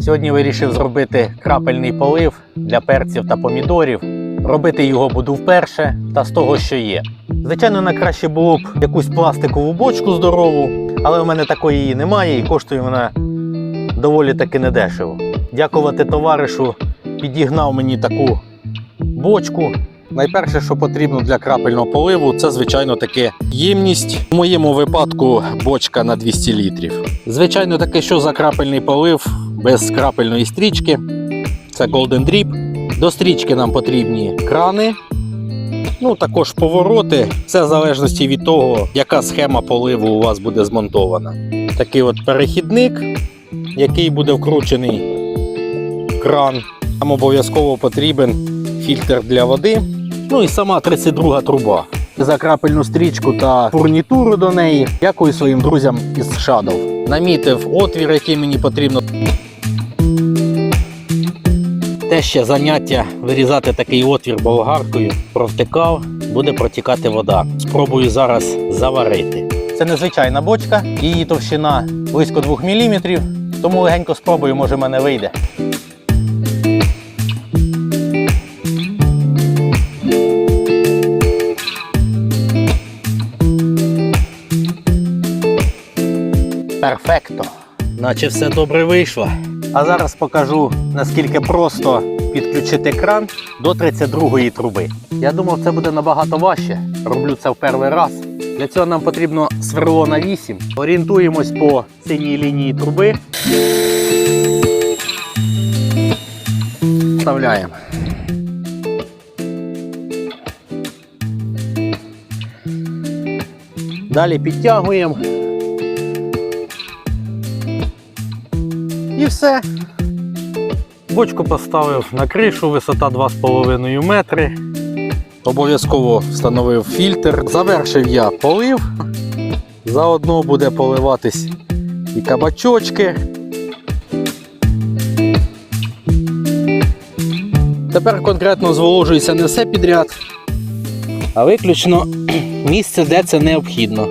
Сьогодні вирішив зробити крапельний полив для перців та помідорів. Робити його буду вперше та з того, що є. Звичайно, найкраще було б якусь пластикову бочку здорову, але в мене такої її немає і коштує вона доволі таки недешево. Дякувати товаришу, підігнав мені таку бочку. Найперше, що потрібно для крапельного поливу, це звичайно таке ємність. В моєму випадку бочка на 200 літрів. Звичайно, таке, що за крапельний полив без крапельної стрічки. Це Golden Drip. До стрічки нам потрібні крани. Ну, також повороти. Це в залежності від того, яка схема поливу у вас буде змонтована. Такий от перехідник, який буде вкручений кран. Нам обов'язково потрібен фільтр для води. Ну і сама 32 труба. За крапельну стрічку та фурнітуру до неї. Дякую своїм друзям із Shadow. Намітив отвір, який мені потрібно. Те ще заняття вирізати такий отвір болгаркою, провтикав, буде протікати вода. Спробую зараз заварити. Це незвичайна бочка, її товщина близько 2 мм, тому легенько спробую, може в мене вийде. Перфекто. Наче все добре вийшло. А зараз покажу, наскільки просто підключити кран до 32-ї труби. Я думав, це буде набагато важче. Роблю це в перший раз. Для цього нам потрібно сверло на 8. Орієнтуємось по синій лінії труби. Вставляємо. Далі підтягуємо. І все. Бочку поставив на кришу, висота 2,5 метри. Обов'язково встановив фільтр. Завершив я полив. Заодно буде поливатись і кабачочки. Тепер конкретно зволожується не все підряд, а виключно місце, де це необхідно.